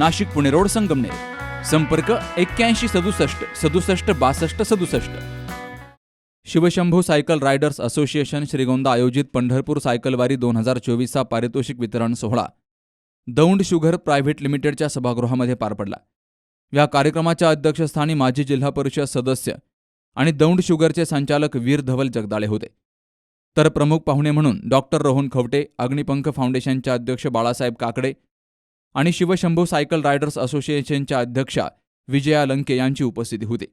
Nashik Pune road Sangamner. संपर्क एक्क्याऐंशी सदुसष्ट सदुसष्ट बासष्ट सदुसष्ट. Shivshambhu cycle riders association Shrigonda आयोजित पंढरपूर सायकलवारी दोन हजार चोवीसचा पारितोषिक वितरण सोहळा. दौंड शुगर प्रायव्हेट लिमिटेडच्या सभागृहामध्ये पार पडला. या कार्यक्रमाच्या अध्यक्षस्थानी माजी जिल्हा परिषद सदस्य आणि दौंड शुगरचे संचालक वीर धवल जगदाळे होते. तर प्रमुख पाहुणे म्हणून डॉक्टर रोहन खवटे अग्निपंख फाउंडेशनच्या अध्यक्ष बाळासाहेब काकडे आणि शिवशंभू सायकल रायडर्स असोसिएशनच्या अध्यक्षा विजया लंके यांची उपस्थिती होती.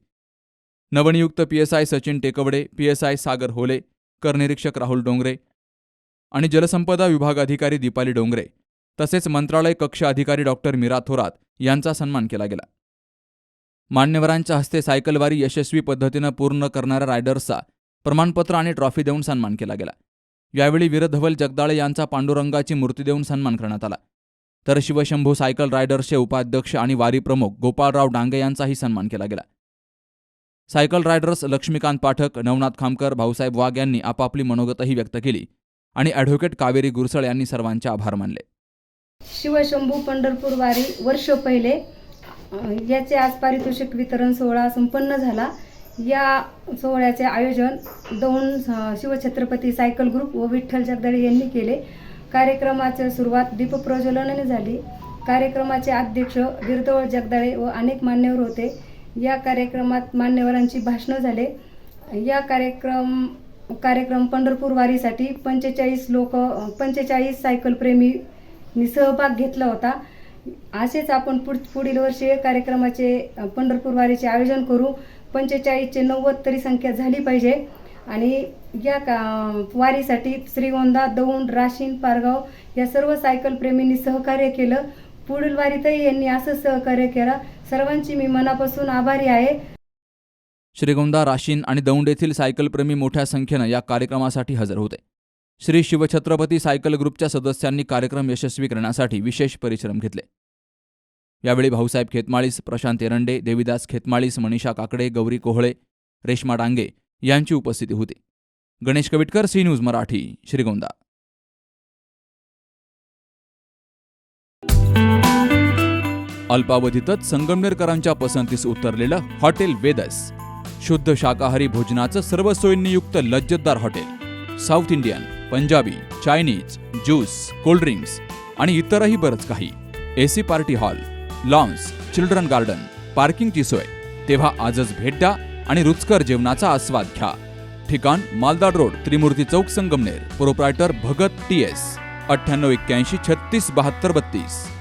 नवनियुक्त P S I Sachin Tekwade P S I Sagar Hole करनिरीक्षक Rahul Dongre आणि जलसंपदा विभाग अधिकारी दीपाली डोंगरे तसेच मंत्रालय कक्ष अधिकारी डॉक्टर मीरा थोरात यांचा सन्मान केला गेला. मान्यवरांच्या हस्ते सायकलवारी यशस्वी पद्धतीनं पूर्ण करणाऱ्या रायडर्सचा प्रमाणपत्र आणि ट्रॉफी देऊन सन्मान केला गेला. यावेळी वीरधवल जगदाळे यांचा पांडुरंगाची मूर्ती देऊन सन्मान करण्यात आला. तर शिवशंभू सायकल रायडर्सचे उपाध्यक्ष आणि वारी प्रमुख गोपाळराव डांगे यांचाही सन्मान केला गेला. सायकल रायडर्स लक्ष्मीकांत पाठक नवनाथ खामकर भाऊसाहेब वाघ यांनी आपापली मनोगतही व्यक्त केली आणि ॲडव्होकेट कावेरी गुरसळ यांनी सर्वांचे आभार मानले. शिवशंभू पंढरपूर वारी वर्ष पहिले याचे आज पारितोषिक वितरण सोहळा संपन्न झाला. या सोहळ्याचे आयोजन दोन शिवछत्रपती सायकल ग्रुप व विठ्ठल जगदाळे यांनी केले. कार्यक्रमाची सुरुवात दीपप्रज्वलनाने झाली. कार्यक्रमाचे अध्यक्ष गिरदवळ जगदाळे व अनेक मान्यवर होते. या कार्यक्रमात मान्यवरांची भाषणं झाले. या कार्यक्रम कार्यक्रम पंढरपूर वारीसाठी पंचेचाळीस लोक पंचेचाळीस सायकलप्रेमींनी सहभाग घेतला होता. असेच आपण पुढ पुढील वर्षी कार्यक्रमाचे पंढरपूर वारीचे आयोजन करू. पंचेचाळीसचे नव्वद तरी संख्या झाली पाहिजे. आणि या का वारीसाठी श्रीगोंदा दौंड राशीन पारगाव या सर्व सायकलप्रेमींनी सहकार्य केलं. पुढील वारीतही यांनी असं सहकार्य केलं. सर्वांची मी मनापासून आभारी आहे. श्रीगोंदा राशीन आणि दौंड येथील सायकलप्रेमी मोठ्या संख्येनं या कार्यक्रमासाठी हजर होते. श्री शिवछत्रपती सायकल ग्रुपच्या सदस्यांनी कार्यक्रम यशस्वी करण्यासाठी विशेष परिश्रम घेतले. यावेळी भाऊसाहेब खेतमाळीस प्रशांत एरंडे देविदास खेतमाळीस मनीषा काकडे गौरी कोहळे रेश्मा डांगे यांची उपस्थिती होती. Ganesh Kavitkar C news Marathi Shrigonda. अल्पावधीतच संगमनेरकरांच्या पसंतीस उतरलेलं हॉटेल वेदस. शुद्ध शाकाहारी भोजनाचं सर्व सोयींनीयुक्त लज्जतदार hotel. South Indian Punjabi Chinese juice cold drinks आणि इतरही बरंच काही. AC party hall lawns children garden पार्किंगची सोय. तेव्हा आजच भेट द्या आणि रुचकर जेवणाचा आस्वाद घ्या. ठिकाण Maldad road Trimurti Chowk Sangamner. Proprietor Bhagat T S अठ्ठ्याण्णव एक्क्याऐंशी छत्तीस बहात्तर बत्तीस.